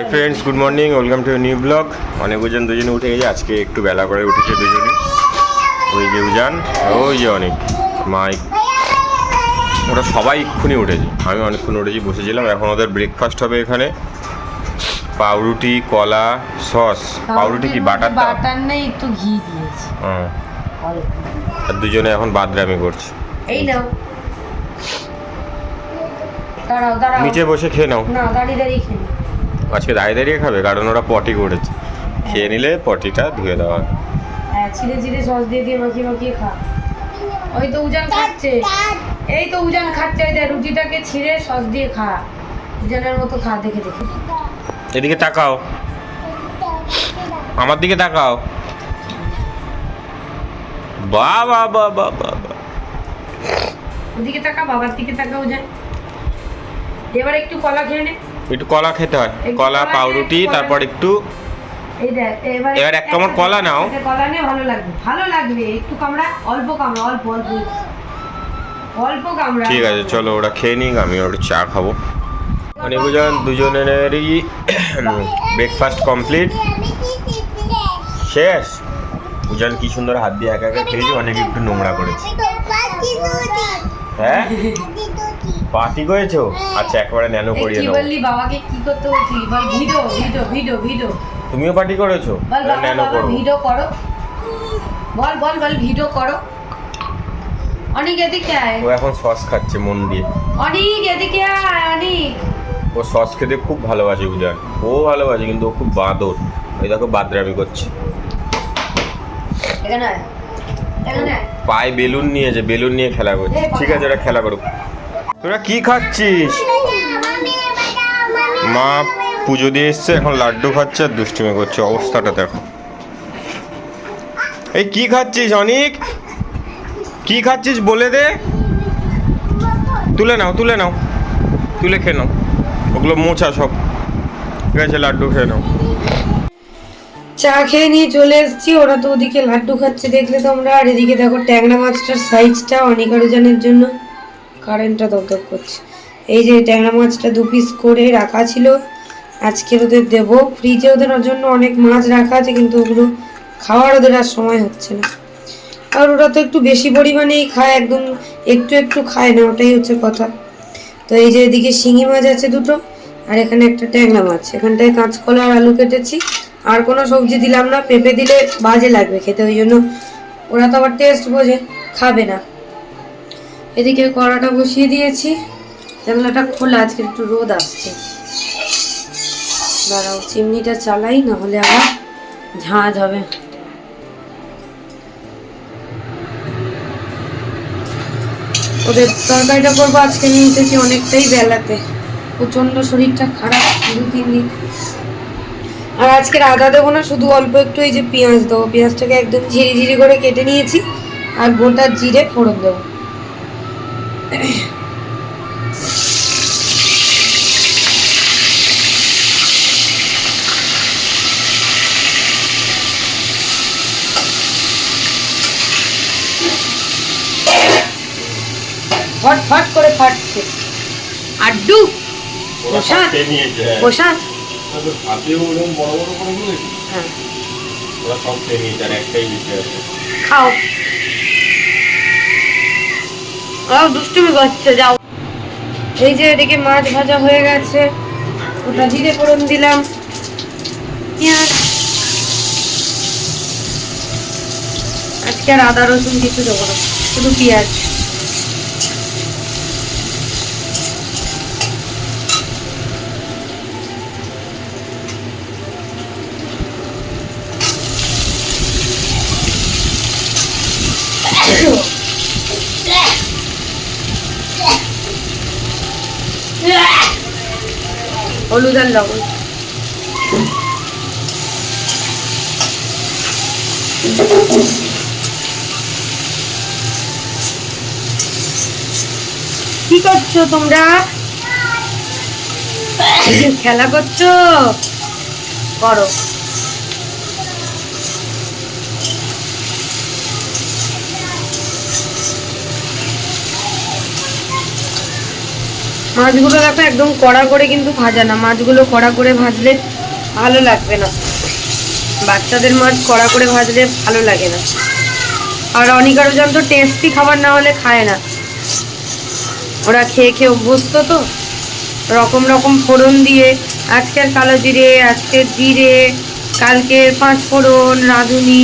Hi friends good morning welcome to new blog অনেক উজান দুজনে উঠে গেছে আজকে একটু বেলা করে উঠেছে দুজনে। ওই যে উজান ওই যে অনেক মাইক। ওরা সবাই এক্ষুনি উঠেছে। আমি অনেকক্ষণ উঠেছি বসেছিলাম এখন ওদের ব্রেকফাস্ট হবে এখানে। পাউরুটি কলা সস পাউরুটি কি বাটার বাটার নেই একটু ঘি দিয়েছি। হ্যাঁ আর দুজনে এখন বাদরামি করছে। এই নাও। দাঁড়াও দাঁড়াও। নিচে বসে খেয়ে নাও। না দাঁড়িয়ে দাঁড়িয়ে খেয়ে নাও। আজকে দাঁড়িয়ে দাঁড়িয়ে খাবে কারণ ওরা পটি করেছে। খেয়ে নিলে পটিটা ধুয়ে দেওয়া হবে। হ্যাঁ ছিঁড়ে ছিঁড়ে সস দিয়ে দিয়ে মাখিয়ে মাখিয়ে খা। ওই তো উজান খাচ্ছে। এই তো উজান খাচ্ছে এই রুটিটাকে ছিঁড়ে সস দিয়ে খা। উজানের মতো খা দেখে দেখে। এদিকে তাকাও। আমার দিকে তাকাও। বা বা বা বা বা বা। ওদিকে তাকা বাবার দিকে তাকা উজান। এবার একটু কলা খেয়ে নে। একটু কলা খেতে হয়। কলা পাউরুটি তারপর একটু এবার এবার এক কামড় কলা নাও। কলা নে ভালো লাগবে ভালো লাগবে একটু কামড়া অল্প কামড়া অল্প অল্প অল্প কামড়া। ঠিক আছে চলো ওরা খেয়ে নিক আমি একটু চা খাব। মানে বুঝলেন দুজনেরই ব্রেকফাস্ট কমপ্লিট শেষ। উজান কি সুন্দর হাত দিয়ে একা একা খেয়েছি অনেক একটু নোংরা করেছি। হ্যাঁ? পার্টি করেছ আচ্ছা একবারে ন্যানো করিয়ে নেব বললি বাবাকে কি করতে বলছিলি বল ভিডিও ভিডিও ভিডিও ভিডিও। তুমিও পার্টি করেছ? ন্যানো করব ভিডিও করো। বল বল বল ভিডিও করো। অনেক এদিকে আয়। ও এখন সস খাচ্ছে মন দিয়ে। অনেক এদিকে আয় অনেক। ও সস খেতে খুব ভালোবাসে উজান ও ভালোবাসে কিন্তু ও খুব বাঁদর। ওই দেখো বাদরামি করছে। এখানে পায়ে বেলুন নিয়েছে বেলুন নিয়ে খেলা করছে। ঠিক আছে ওরা খেলা করুক। তোরা কি খাচ্ছিস? মা পুজো দিয়ে এসছে, এখন লাড্ডু খাচ্ছে আর দুষ্টুমি করছে। অবস্থাটা দেখো। এই কি খাচ্ছিস, অনিক? কি খাচ্ছিস বলে দে। তুলে নাও তুলে নাও। তুলে খেয়ে নাও। ওগুলো মোছা সব। ঠিক আছে, লাড্ডু খেয়ে নাও। চা খেয়ে নিয়ে চলে এসেছি। ওরা তো ওদিকে লাড্ডু খাচ্ছে, দেখলে তোমরা। আর এদিকে দেখো ট্যাংরা মাছটার সাইজটা অনেক আরোজনের জন্য। কারেন্টটা দপদপ করছে। এই যে ট্যাংরা মাছটা দু পিস করে রাখা ছিল, আজকে ওদের দেবো। ফ্রিজে ওদের জন্য অনেক মাছ রাখা আছে, কিন্তু ওগুলো খাওয়ার ওদের আর সময় হচ্ছে না। আর ওরা তো একটু বেশি পরিমাণেই খায়, একদম একটু একটু খায় না, ওটাই হচ্ছে কথা। তো এই যে এদিকে শিঙি মাছ আছে দুটো, আর এখানে একটা ট্যাংরা মাছ। এখানটায় কাঁচকলা আর আলু কেটেছি। আর কোনো সবজি দিলাম না, পেঁপে দিলে বাজে লাগবে খেতে, ওই জন্য ওরা তো আবার টেস্ট বোঝে, খাবে না। এদিকে কড়াটা বসিয়ে দিয়েছি। জানলাটা খোলা, আজকে একটু রোদ আসছে। দাঁড়াও, চিমনিটা চালাই না হলে আবার ঝাঁজ হবে। ওদের তরকারিটা করব আজকে এসেছি অনেকটাই বেলাতে। প্রচণ্ড শরীরটা খারাপ দু তিন দিন আর আজকে আদা দেবো না, শুধু অল্প একটু এই যে পেঁয়াজ দেবো। পেঁয়াজটাকে একদম ঝিরি ঝিরি করে কেটে নিয়েছি, আর গোটা জিরে ফোড়ন দেবো। ফট ফট করে ফাটছে আড্ডু প্রসাদ প্রসাদ। হ্যাঁ। আর খাও। ও দুষ্টুমি করছে, যাও। এই যে এদিকে মাছ ভাজা হয়ে গেছে। ওটা জিরে ফোড়ন দিলাম। পেঁয়াজ। আজকে আর আদা রসুন কিছু দেবো না, শুধু পেঁয়াজ। হলুদ আর লবণ। কি করছ তোমরা? খেলা করছ? করো। মাছগুলো দেখো একদম কড়া করে কিন্তু ভাজা না। মাছগুলো কড়া করে ভাজলে ভালো লাগবে না। বাচ্চাদের মাছ কড়া করে ভাজলে ভালো লাগে না। আর অনিকারোজন তো টেস্টি খাবার না হলে খায় না। ওরা খেয়ে খেয়ে অভ্যস্ত তো। রকম রকম ফোড়ন দিয়ে, আজকের কালো জিরে, আজকের জিরে, কালকের পাঁচ ফোড়ন, রাঁধুনি,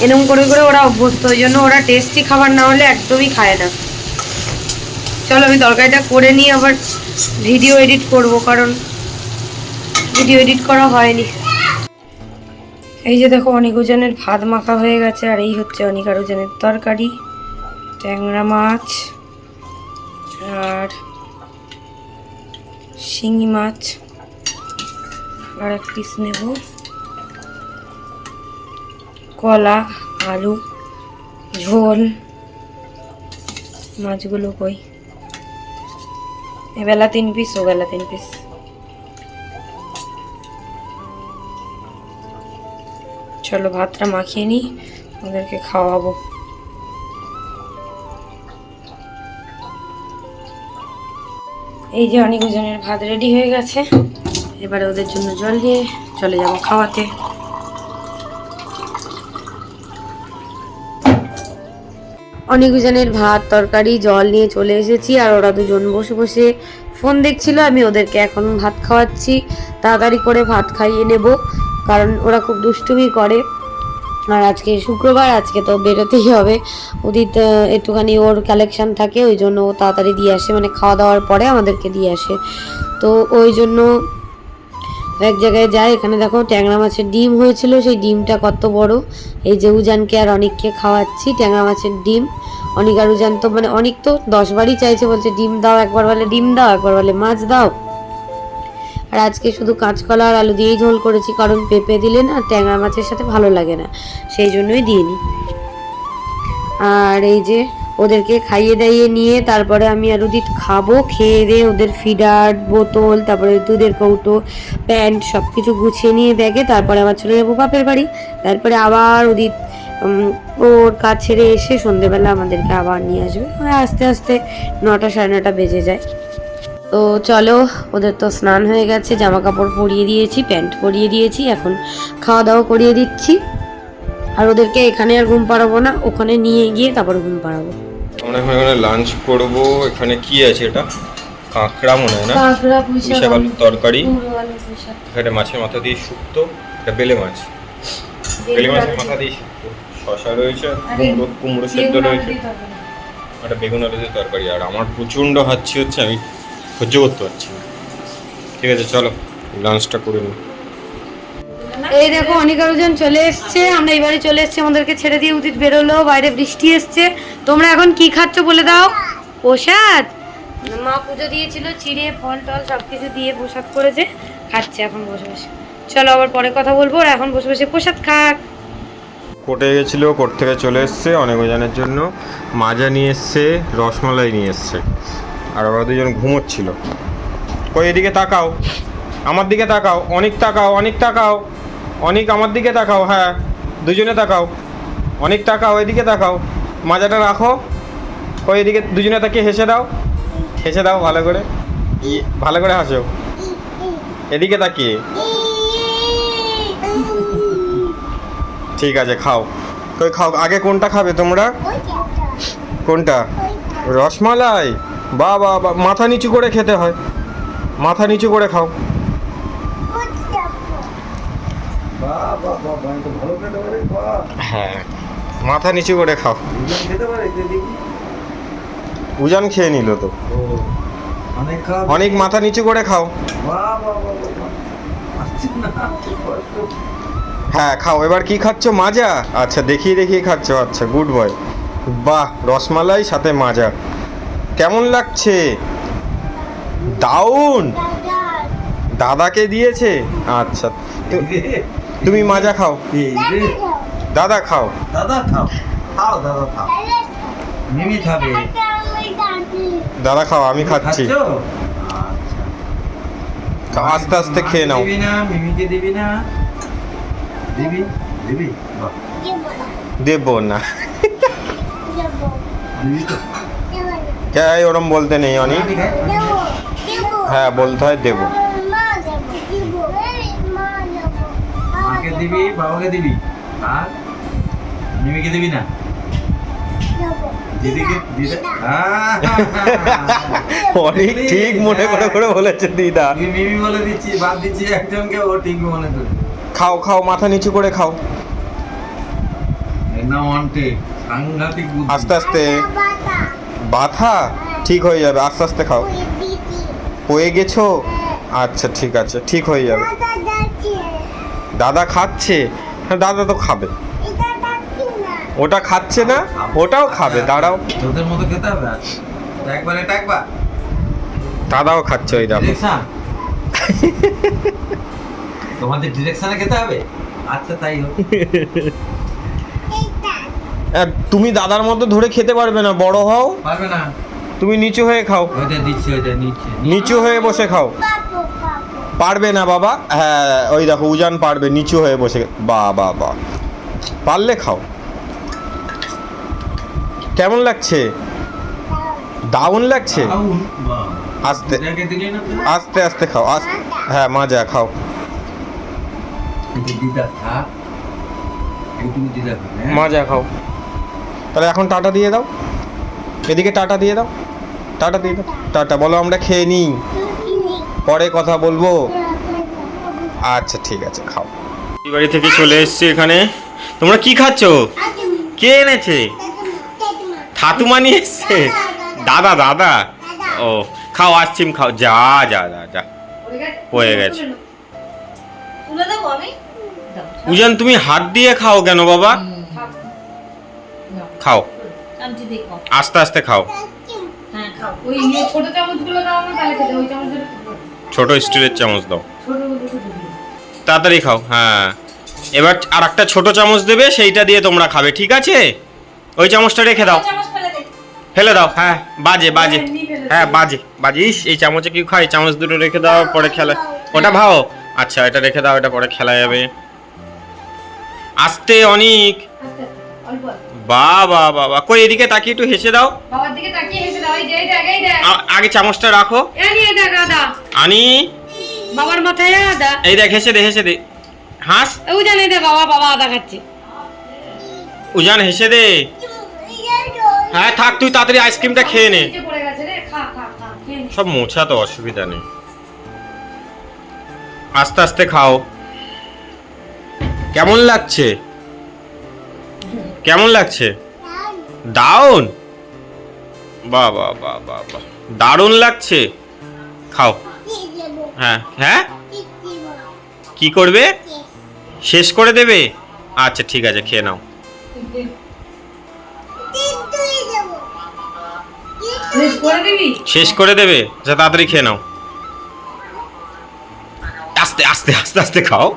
এরকম করে করে ওরা অভ্যস্ত। ওই জন্য ওরা টেস্টি খাবার না হলে একদমই খায় না। চলো আমি তরকারিটা করে নিয়ে আবার ভিডিও এডিট করব, কারণ ভিডিও এডিট করা হয়নি। এই যে দেখো, অনেক ওজনের ভাত মাখা হয়ে গেছে, আর এই হচ্ছে অনেক আর ওজনের তরকারি, ট্যাংরা মাছ, আর শিঙি মাছ, আর এক পিস নেব। কলা, আলু, ঝোল, মাছগুলো কই? এবেলা তিন পিস ও বেলা তিন পিস চলো, ভাতটা মাখিয়ে নিই, ওদেরকে খাওয়াবো। এই যে অনেক ওজনের ভাত রেডি হয়ে গেছে, এবারে ওদের জন্য জল দিয়ে চলে যাব খাওয়াতে। অনেক ওজনের ভাত, তরকারি, জল নিয়ে চলে এসেছি আর ওরা দুজন বসে বসে ফোন দেখছিল, আমি ওদেরকে এখন ভাত খাওয়াচ্ছি। তাড়াতাড়ি করে ভাত খাইয়ে নেব, কারণ ওরা খুব দুষ্টুমি করে। আর আজকে শুক্রবার, আজকে তো বেরোতেই হবে। উদিত একটুখানি ওর কালেকশান থাকে, ওই জন্য ও তাড়াতাড়ি দিয়ে আসে মানে খাওয়া দাওয়ার পরে আমাদেরকে দিয়ে আসে। তো ওই জন্য এক জায়গায় যায়, এখানে দেখো ট্যাংরা মাছের ডিম হয়েছিল, সেই ডিমটা কত বড়। এই যে উজানকে আর অনেককে খাওয়াচ্ছি, ট্যাংরা মাছের ডিম। অনেক আর উজান তো মানে অনেক তো দশ বারই চাইছে, বলছে ডিম দাও, একবার বলে ডিম দাও, একবার বলে মাছ দাও। আর আজকে শুধু কাঁচকলা আর আলু দিয়েই ঝোল করেছি, কারণ পেঁপে দিলে না ট্যাংরা মাছের সাথে ভালো লাগে না, সেই জন্যই দিইনি। আর এই যে ওদেরকে খাইয়ে দাইয়ে নিয়ে তারপরে আমি আর উদিত খাব, খেয়ে দিয়ে ওদের ফিডার, বোতল, তারপরে দুধের কৌটো, প্যান্ট সব কিছু গুছিয়ে নিয়ে ব্যাগে তারপরে আবার চলে যাব বাপের বাড়ি। তারপরে আবার উদিত ওর কাজ ছেড়ে এসে সন্ধেবেলা আমাদেরকে আবার নিয়ে আসবে। আস্তে আস্তে নটা সাড়ে নটা বেজে যায়। তো চলো, ওদের তো স্নান হয়ে গেছে জামা কাপড় পরিয়ে দিয়েছি, প্যান্ট পরিয়ে দিয়েছি, এখন খাওয়া দাওয়া করিয়ে দিচ্ছি। আর ওদেরকে এখানে আর ঘুম পাড়াবো না ওখানে নিয়ে গিয়ে তারপর ঘুম পাড়াবো। আমরা এখন এখানে লাঞ্চ করব এখানে কি আছে এটা? কাঁকড়া মনে হয় না? কাঁকড়া পুঁইশাক আলুর তরকারি। এখানে মাছের মাথা দিয়ে শুক্তো এটা বেলে মাছ। বেলে মাছের মাথা দিয়ে শুক্তো। শশা রয়েছে কুমড়ো কুমড়ো সেদ্ধ রয়েছে। একটা বেগুন আলু দিয়ে তরকারি। আর আমার প্রচণ্ড হাঁচি হচ্ছে আমি সহ্য করতে পারছি না। ঠিক আছে চলো লাঞ্চটা করে নিই। এই দেখো, অনেক আরোজন চলে এসছে। আমরা এবারে চলে এসছি আমাদেরকে ছেড়ে দিয়ে উদিত বেরোলো, বাইরে বৃষ্টি এসছে। তোমরা এখন কি খাচ্ছ বলে দাও? প্রসাদ? মা পুজো দিয়েছিল, চিড়ে, ফল টল সব কিছু দিয়ে প্রসাদ করেছে। খাচ্ছে এখন বসে বসে। চলো আবার পরে কথা বলব আর এখন বসে বসে প্রসাদ খাক। কোর্টে গেছিল, কোর্ট থেকে চলে এসছে অনেক ওজনের জন্য। মাজা নিয়ে এসছে, রসমালাই নিয়ে এসছে। আর ওরা দুজন ঘুমোচ্ছিল। ওই এদিকে তাকাও। আমার দিকে তাকাও। অনেক তাকাও অনেক তাকাও। অনেক আমার দিকে তাকাও হ্যাঁ দুজনে তাকাও। অনেক তাকাও, এদিকে তাকাও। মাজাটা রাখো। ওই এদিকে দুজনে তাকিয়ে হেসে দাও। হেসে দাও ভালো করে। ভালো করে হাসো। এদিকে তাকিয়ে। ঠিক আছে, খাও। কই খাও, আগে কোনটা খাবে তোমরা? কোনটা? রসমালাই। বা বা মাথা নিচু করে খেতে হয়। মাথা নিচু করে খাও বাহ বাহ বাহ বাহ তো ভালো খেতে পারে বাহ হ্যাঁ মাথা নিচু করে খাও। দুজন খেতে পারে কে দেখি। উজান খেয়ে নিল তো। অনেক মাথা নিচু করে খাও। কষ্ট। হ্যাঁ খাও। এবার কি খাচ্ছ? মাজা? আচ্ছা দেখিয়ে দেখিয়ে খাচ্ছ। আচ্ছা গুড বয় বাহ রসমালাই সাথে মাজা। কেমন লাগছে? দাউন দাদাকে দিয়েছে? আচ্ছা। তুমি মাজা খাও। দাদা খাও। দাদা খাও? খাও দাদা খাও। মিমি খাবে। দাদা খাও আমি খাচ্ছি। আচ্ছা। আস্তে আস্তে খেয়ে নাও। দিবি না মিমিকে দিবি না? দিবি? দিবি? দেব না। কে ওরম বলতে নেই অনেক হ্যাঁ বলতে হয় দেবো। দিবি বাবাকে দিবি? আর মিমিকে দিবি না? দিদিকে দিদি আহ! অনেক ঠিক মনে করে করে বলেছে দিদা। মিমি বলে দিচ্ছি বাদ দিচ্ছি একজনকে ও ঠিক মনে করে। খাও খাও মাথা নিচু করে খাও। আস্তে আস্তে। বাথা? ঠিক হয়ে যাবে আস্তে আস্তে খাও। হয়ে গেছো? আচ্ছা ঠিক আছে ঠিক হয়ে যাবে। দাদা খাচ্ছে? হ্যাঁ দাদা তো খাবে। ওটা খাচ্ছে না? ওটাও খাবে দাঁড়াও। তোদের মতো খেতে হবে একবার এটা একবার। দাদাও খাচ্ছে ওই দেখো। ডিরেকশন? তোমাদের ডিরেকশনে খেতে হবে? আচ্ছা তাই হোক। তুমি দাদার মতো ধরে খেতে পারবে না বড় হও। পারবে না। তুমি নিচু হয়ে খাও। ওইটা দিচ্ছি ওইটা নিচ্ছে। নিচু হয়ে বসে খাও। পারবে না বাবা। হ্যাঁ ওই দেখো উজান পারবে নিচু হয়ে বসে বা বা বা। পারলে খাও। কেমন লাগছে? দারুণ লাগছে? আস্তে? আস্তে আস্তে খাও আস্তে হ্যাঁ মাজা খাও। খাবে, হ্যাঁ? মাজা খাও। তাহলে এখন টাটা দিয়ে দাও। এদিকে টাটা দিয়ে দাও। টাটা দিয়ে দাও। টাটা বলো আমরা খেয়ে নিই। পরে কথা বলব। আচ্ছা ঠিক আছে খাও। বাড়ি থেকে চলে এসেছি এখানে। তোমরা কি খাচ্ছ? কে এনেছে? থাতুমা নিয়ে এসছে? দাদা দাদা? ও খাও আইসক্রিম খাও। যা যা যা যা। হয়ে গেছে। তুলে দেবো আমি দাও, উজান তুমি হাত দিয়ে খাও কেন বাবা? খাও। আস্তে আস্তে খাও। হ্যাঁ খাও। ওই ছোট চামচগুলো দাও আমার তাহলে খেতে ওই চামচগুলো ছোট স্টিলের চামচ দাও। তাড়াতাড়ি খাও হ্যাঁ। এবার আর একটা ছোট চামচ দেবে, সেইটা দিয়ে তোমরা খাবে, ঠিক আছে? ওই চামচটা রেখে দাও। ফেলে দাও হ্যাঁ বাজে বাজে। হ্যাঁ বাজে বাজে। ইস, এই চামচে কি খাই চামচ দুটো রেখে দাও, পরে খেলা ওটা ভাও। আচ্ছা এটা রেখে দাও, এটা পরে খেলা যাবে। আস্তে, অনেক। অল্প। বা বা বা বা। কই এদিকে তাকিয়ে একটু হেসে দাও। বাবার দিকে তাকিয়ে হেসে দাও। এই যে এই দেখ এই দেখ। আ- আগে চামচটা রাখো। এই নিয়ে দেখ দাদা আনি। বাবার মাথায় আদা। এই দেখ হেসে দে হেসে দে। হাস। ওই জানে দে বাবা বাবা আদা খাচ্ছে। উজান হেসে দে। হ্যাঁ থাক তুই তাড়াতাড়ি আইসক্রিমটা খেয়ে নে। নিচে পড়ে গেছে রে খা খা খা খেয়ে নে। সব মোছা তো অসুবিধা নেই। আস্তে আস্তে খাও। কেমন লাগছে? কেমন লাগছে? দারুণ বা বা বাহ বাহ বাহ। দারুণ লাগছে। খাও। হ্যাঁ হ্যাঁ? কি করবে? শেষ করে দেবে? আচ্ছা ঠিক আছে, খেয়ে নাও। শেষ করে দিবি? আচ্ছা তাড়াতাড়ি খেয়ে নাও। আস্তে আস্তে আস্তে আস্তে খাও।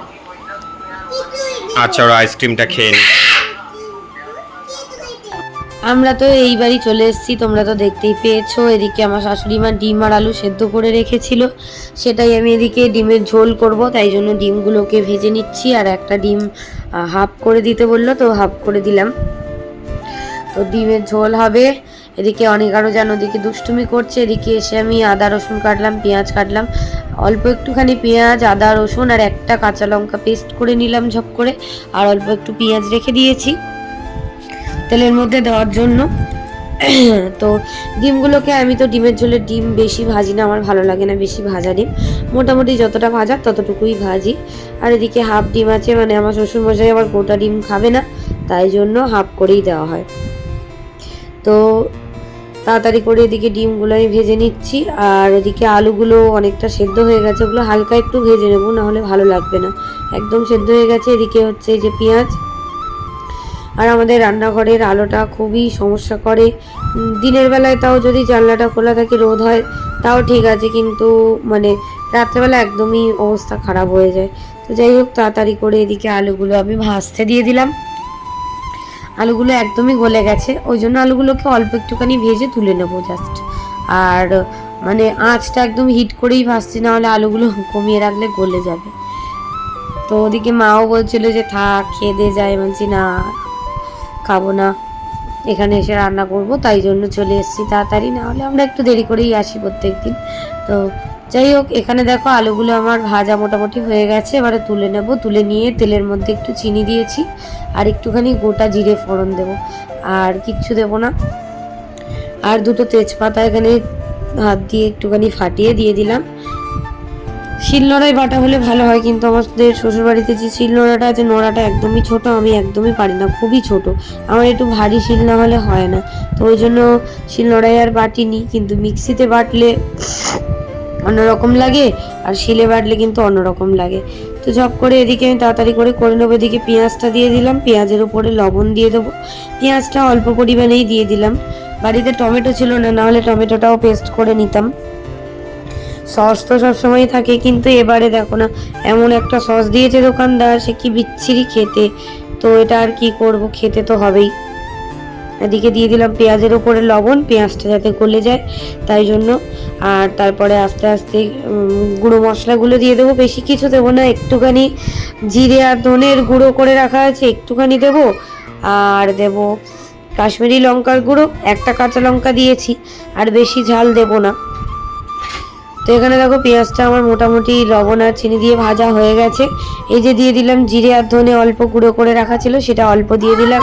আচ্ছা ওরা আইসক্রিমটা খেয়ে নি আমরা তো এইবারই চলে এসেছি, তোমরা তো দেখতেই পেয়েছ। এদিকে আমার শাশুড়ি মা ডিম আর আলু সেদ্ধ করে রেখেছিল। সেটাই আমি এদিকে ডিমের ঝোল করব, তাই জন্য ডিমগুলোকে ভেজে নিচ্ছি আর একটা ডিম হাফ করে দিতে বলল, তো হাফ করে দিলাম। তো ডিমের ঝোল হবে। এদিকে অনেক আরও যেন ওদিকে দুষ্টুমি করছে। এদিকে এসে আমি আদা, রসুন কাটলাম, পেঁয়াজ কাটলাম। অল্প একটুখানি পেঁয়াজ, আদা, রসুন আর একটা কাঁচা লঙ্কা পেস্ট করে নিলাম ঝপ করে। আর অল্প একটু পেঁয়াজ রেখে দিয়েছি। তেলের মধ্যে দেওয়ার জন্য। তো ডিমগুলোকে আমি তো ডিমের ঝোলে ডিম বেশি ভাজি না, আমার ভালো লাগে না বেশি ভাজা ডিম। মোটামুটি যতটা ভাজা ততটুকুই ভাজি। আর এদিকে হাফ ডিম আছে মানে আমার শ্বশুরমশাই আবার গোটা ডিম খাবে না, তাই জন্য হাফ করেই দেওয়া হয়। তো তাড়াতাড়ি করে এদিকে ডিমগুলো আমি ভেজে নিচ্ছি, আর এদিকে আলুগুলো অনেকটা সেদ্ধ হয়ে গেছে, ওগুলো হালকা একটু ভেজে নেব, নাহলে ভালো লাগবে না। একদম সেদ্ধ হয়ে গেছে, এদিকে হচ্ছে এই যে পেঁয়াজ আর আমাদের রান্নাঘরের আলোটা খুবই সমস্যা করে। দিনের বেলায় তাও যদি জানলাটা খোলা থাকে, রোদ হয়, তাও ঠিক আছে, কিন্তু মানে রাত্রেবেলা একদমই অবস্থা খারাপ হয়ে যায়। তো যাই হোক, তাড়াতাড়ি করে এদিকে আলুগুলো আমি ভাজতে দিয়ে দিলাম। আলুগুলো একদমই গলে গেছে, ওই জন্য আলুগুলোকে অল্প একটুখানি ভেজে তুলে নেব জাস্ট আর মানে আঁচটা একদম হিট করেই ভাজছি না হলে আলুগুলো কমিয়ে রাখলে গলে যাবে। তো ওদিকে মাও বলছিল যে, থাক, খেয়ে দিয়ে যায় বলছি, না। খাব না। এখানে এসে রান্না করব, তাই জন্য চলে এসেছি তাড়াতাড়ি। না হলে আমরা একটু দেরি করেই আসি প্রত্যেক দিন তো যাই হোক, এখানে দেখো আলুগুলো আমার ভাজা মোটামুটি হয়ে গেছে। এবারে তুলে নেব। তুলে নিয়ে তেলের মধ্যে একটু চিনি দিয়েছি। আর একটুখানি গোটা জিরে ফোড়ন দেব। আর কিচ্ছু দেব না। আর দুটো তেজপাতা এখানে হাত দিয়ে একটুখানি ফাটিয়ে দিয়ে দিলাম। শিলনোড়ায় বাটা হলে ভালো হয়, কিন্তু আমাদের শ্বশুরবাড়িতে যে শিলনোড়াটা আছে, নোড়াটা একদমই ছোট, আমি একদমই পারি না, খুবই ছোট। আমার একটু ভারী শিল না হলে হয় না। তো ওই জন্য শিলনোড়ায় আর বাটিনি, কিন্তু মিক্সিতে বাটলে অন্যরকম লাগে, আর শিলে বাটলে কিন্তু অন্যরকম লাগে। তো ঝপ করে এদিকে আমি তাড়াতাড়ি করে করে নেব, এদিকে পেঁয়াজটা দিয়ে দিলাম, পেঁয়াজের উপরে লবণ দিয়ে দেবো। পেঁয়াজটা অল্প পরিমাণেই দিয়ে দিলাম। বাড়িতে টমেটো ছিল না নাহলে টমেটোটাও পেস্ট করে নিতাম। সস তো সবসময় থাকে, কিন্তু এবারে দেখো না, এমন একটা সস দিয়েছে দোকানদার, সে কি বিচ্ছিরি খেতে। তো এটা আর কি করব, খেতে তো হবেই। এদিকে দিয়ে দিলাম পেঁয়াজের উপরে লবণ, পেঁয়াজটা যাতে গলে যায়, তাই জন্য। আর তারপরে আস্তে আস্তে গুঁড়ো মশলাগুলো দিয়ে দেবো। বেশি কিছু দেবো না, একটুখানি জিরে আর ধনের গুঁড়ো করে রাখা আছে, একটুখানি দেবো। আর দেবো কাশ্মীরি লঙ্কার গুঁড়ো, একটা কাঁচা লঙ্কা দিয়েছি, আর বেশি ঝাল দেবো না। তো এখানে দেখো পেঁয়াজটা আমার মোটামুটি লবণ আর চিনি দিয়ে ভাজা হয়ে গেছে। এই যে দিয়ে দিলাম জিরে আর ধনে অল্প গুঁড়ো করে রাখা ছিল, সেটা অল্প দিয়ে দিলাম।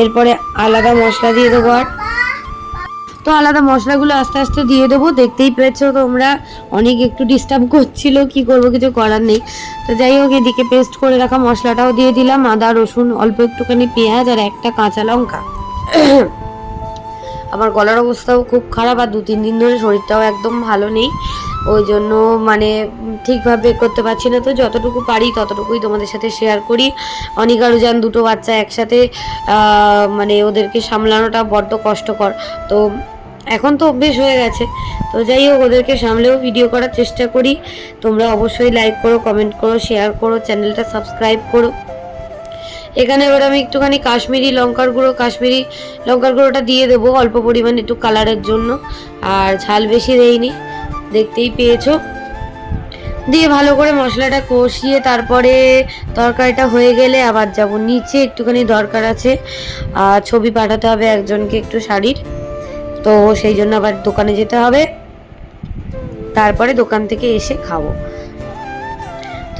এরপরে আলাদা মশলা দিয়ে দেবো আর। তো আলাদা মশলাগুলো আস্তে আস্তে দিয়ে দেবো, দেখতেই পেয়েছ তোমরা। অনেক একটু ডিস্টার্ব করছিল, কি করব কিছু করার নেই। তো যাই হোক, এদিকে পেস্ট করে রাখা মশলাটাও দিয়ে দিলাম, আদা, রসুন, অল্প একটুখানি পেঁয়াজ আর একটা কাঁচা লঙ্কা। আমার গলার অবস্থাও খুব খারাপ আর দু তিন দিন ধরে শরীরটাও একদম ভালো নেই। ওই জন্য মানে ঠিকভাবে করতে পারছি না তো। যতটুকু পারি ততটুকুই তোমাদের সাথে শেয়ার করি। অনিক আর দুটো বাচ্চা একসাথে মানে ওদেরকে সামলানোটা বড্ড কষ্টকর। তো এখন তো অভ্যেস হয়ে গেছে। তো যাই হোক, ওদেরকে সামলেও ভিডিও করার চেষ্টা করি। তোমরা অবশ্যই লাইক করো কমেন্ট করো শেয়ার করো চ্যানেলটা সাবস্ক্রাইব করো। এখানে এবার আমি একটুখানি কাশ্মীরি লঙ্কার গুঁড়ো, কাশ্মীরি লঙ্কার গুঁড়োটা দিয়ে দেবো অল্প পরিমাণে একটু কালারের জন্য। আর ঝাল বেশি দেইনি, দেখতেই পেয়েছ। দিয়ে ভালো করে মশলাটা কষিয়ে তারপরে তরকারিটা হয়ে গেলে আবার যাব। নিচে একটুখানি দরকার আছে আর ছবি পাঠাতে হবে একজনকে একটু শাড়ির। তো সেই জন্য আবার দোকানে যেতে হবে। তারপরে দোকান থেকে এসে খাব।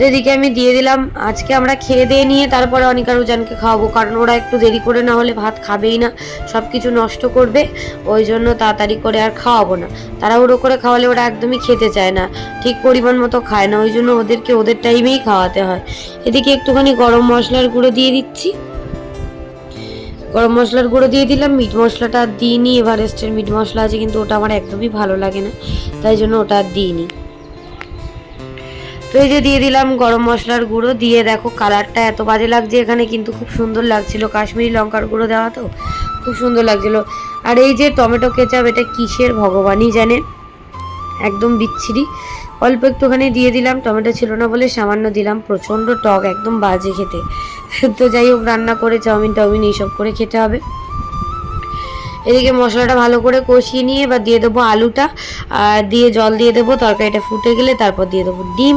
তো এদিকে আমি দিয়ে দিলাম। আজকে আমরা খেয়ে দিয়ে নিয়ে তারপরে অনিকার উজানকে খাওয়াবো। কারণ ওরা একটু দেরি করে না হলে ভাত খাবেই না। সব কিছু নষ্ট করবে। ওই জন্য তাড়াতাড়ি করে আর খাওয়াবো না। তাড়াহুড়ো করে খাওয়ালে ওরা একদমই খেতে চায় না। ঠিক পরিমাণ মতো খায় না। ওই জন্য ওদেরকে ওদের টাইমেই খাওয়াতে হয়। এদিকে একটুখানি গরম মশলার গুঁড়ো দিয়ে দিচ্ছি। গরম মশলার গুঁড়ো দিয়ে দিলাম। মিট মশলাটা আর দিইনি। এভারেস্টের মিট মশলা আছে, কিন্তু ওটা আমার একদমই ভালো লাগে না। তাই জন্য ওটা আর দিইনি। তো এই যে দিয়ে দিলাম গরম মশলার গুঁড়ো, দিয়ে দেখো কালারটা এত বাজে লাগছে এখানে কিন্তু খুব সুন্দর লাগছিল কাশ্মীরি লঙ্কার গুঁড়ো দেওয়া তো, খুব সুন্দর লাগছিল। আর এই যে টমেটো কেচাপ, এটা কিসের ভগবানই জানে। একদম বিচ্ছিরি। অল্প একটুখানি দিয়ে দিলাম, টমেটো ছিল না বলে সামান্য দিলাম, প্রচণ্ড টক, একদম বাজে খেতে। তো যাই হোক, রান্না করে চাউমিন টাউমিন এইসব করে খেতে হবে। এদিকে মশলাটা ভালো করে কষিয়ে নিয়ে এবার দিয়ে দেবো আলুটা, আর দিয়ে জল দিয়ে দেবো, তরকারিটা ফুটে গেলে তারপর দিয়ে দেবো ডিম।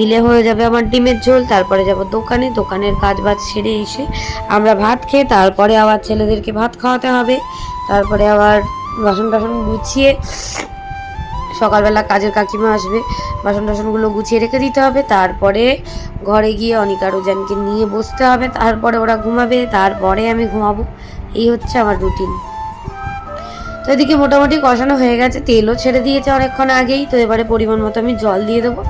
দিলে হয়ে যাবে আমার ডিমের ঝোল, তারপরে যাব দোকানে, দোকানের কাজ বাজ সেরে এসে আমরা ভাত খেয়ে তারপরে আবার ছেলেদেরকে ভাত খাওয়াতে হবে। তারপরে আবার বাসন টাসন গুছিয়ে সকালবেলা কাজের কাকিমা আসবে, বাসন টাসনগুলো গুছিয়ে রেখে দিতে হবে। তারপরে ঘরে গিয়ে অনিকা রোজানকে নিয়ে বসতে হবে। তারপরে ওরা ঘুমাবে, তারপরে আমি ঘুমাবো। এই হচ্ছে আমার রুটিন। এদিকে মোটামুটি কষানো হয়ে গেছে, তেলও ছেড়ে দিয়েছে অনেকক্ষণ আগেই, তো এবারে পরিমাণ মতো আমি জল দিয়ে দেবো।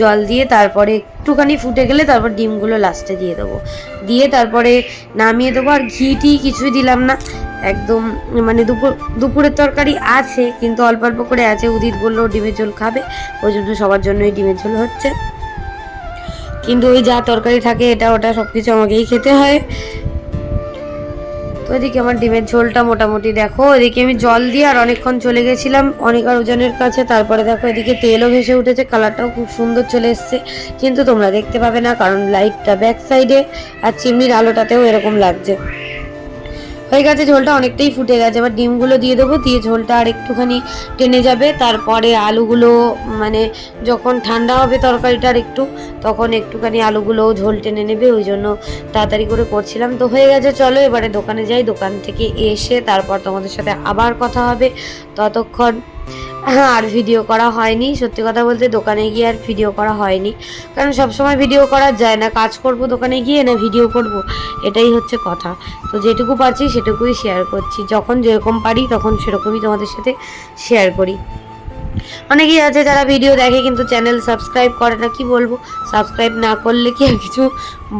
জল দিয়ে তারপরে একটুখানি ফুটে গেলে তারপর ডিমগুলো লাস্টে দিয়ে দেবো। দিয়ে তারপরে নামিয়ে দেবো, আর ঘি টি কিছুই দিলাম না। একদম মানে দুপুর, দুপুরের তরকারি আছে, কিন্তু অল্প অল্প করে আছে। উদিত বলল ডিমের ঝোল খাবে, ওই জন্য সবার জন্যই ডিমের ঝোল হচ্ছে। কিন্তু ওই যা তরকারি থাকে, এটা ওটা সব কিছু আমাকেই খেতে হয়। তো এদিকে আমার ডিমের ঝোলটা মোটামুটি দেখো, এদিকে আমি জল দিয়ে আর অনেকক্ষণ চলে গেছিলাম অনেক আর ওজনের কাছে, তারপরে দেখো এদিকে তেলও ভেসে উঠেছে, কালারটাও খুব সুন্দর চলে এসছে, কিন্তু তোমরা দেখতে পাবে না কারণ লাইটটা ব্যাক সাইডে আর চিমনির আলোটাতেও এরকম লাগছে। হয়ে গেছে, ঝোলটা অনেকটাই ফুটে গেছে। এবার ডিমগুলো দিয়ে দেবো, দিয়ে ঝোলটা আর একটুখানি টেনে যাবে। তারপরে আলুগুলো মানে যখন ঠান্ডা হবে তরকারিটা আর একটু, তখন একটুখানি আলুগুলো ঝোল টেনে নেবে, ওই জন্য তাড়াতাড়ি করে করছিলাম। তো হয়ে গেছে, চলো এবারে দোকানে যাই। দোকান থেকে এসে তারপর তোমাদের সাথে আবার কথা হবে। ততক্ষণ হ্যাঁ আর ভিডিও করা হয়নি। সত্যি কথা বলতে দোকানে গিয়ে আর ভিডিও করা হয়নি। কারণ সবসময় ভিডিও করা যায় না। কাজ করব দোকানে গিয়ে না ভিডিও করব? এটাই হচ্ছে কথা। তো যেটুকু পারছি সেটুকুই শেয়ার করছি। যখন যেরকম পারি তখন সেরকমই তোমাদের সাথে শেয়ার করি। অনেকেই আছে যারা ভিডিও দেখে কিন্তু চ্যানেল সাবস্ক্রাইব করে না, কি বলব? সাবস্ক্রাইব না করলে কি আর কিছু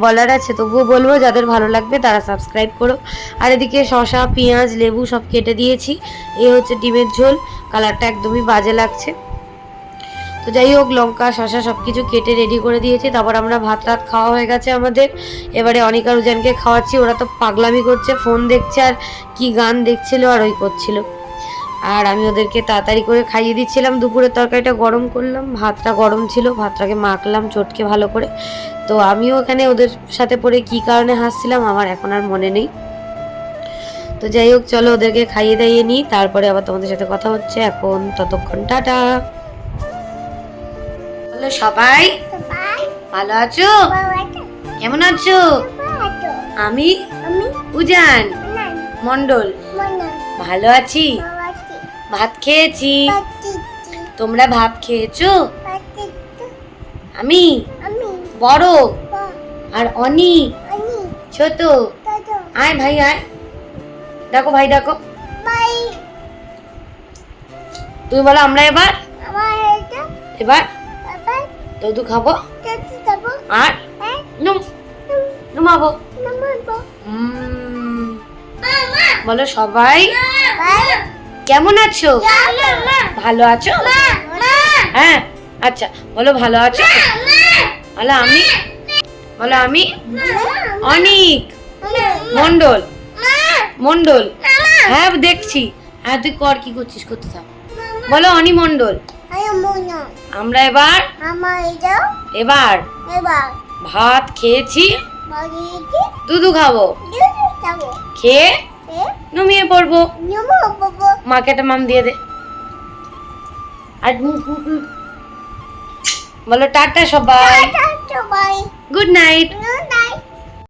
বলার আছে? তবুও বলব, যাদের ভালো লাগবে তারা সাবস্ক্রাইব করো। আর এদিকে শশা পেঁয়াজ, লেবু সব কেটে দিয়েছি। এ হচ্ছে ডিমের ঝোল, কালারটা একদমই বাজে লাগছে। তো যাই হোক, লঙ্কা শশা সব কিছু কেটে রেডি করে দিয়েছি। তারপর আমরা ভাত রাত খাওয়া হয়ে গেছে আমাদের। এবারে অনিকা রুজানকে খাওয়াচ্ছি, ওরা তো পাগলামি করছে ফোন দেখছে আর কি গান দেখছিল আর ওই করছিল। আর আমি ওদেরকে তাড়াতাড়ি করে খাইয়ে দিচ্ছিলাম। দুপুরের তরকারিটা গরম করলাম ভাতটা গরম ছিল ভাতটাকে মাখলাম চটকে ভালো করে। তো আমিও এখানে ওদের সাথে পড়ে কি কারণে হাসছিলাম আমার এখন আর মনে নেই। তো যাই হোক চলো ওদেরকে খাইয়ে দাইয়ে নিই তারপরে আবার তোমাদের সাথে কথা হচ্ছে। এখন ততক্ষণ টাটা। বলো সবাই ভালো আছো? কেমন আছো? আমি উজান মন্ডল ভালো আছি? ভাত খেয়েছি। তোমরা ভাত খেয়েছো? আমি বড় আর অনি ছোট। আয় ভাই আয়। দেখো ভাই দেখো তুমি বলো আমরা এবার? এবার? দুধু খাব। আর? নুম নুমাবো। বলো সবাই। কেমন আছো? ভালো আছো? হ্যাঁ আচ্ছা বলো ভালো আছো? বলো আমি? বলো আমি? অনিক। মন্ডল। মন্ডল। হ্যাঁ দেখছি। হ্যাঁ তুই কর কি করছিস? করতে থাক। বলো অনি মন্ডল। আমরা এবার এবার ভাত খেয়েছি। দুধু খাব। খেয়ে নুমিয়ে পড়ব। মাকে একটা মাম দিয়ে দে। আর। বলো টাটা সবাই। Good night good night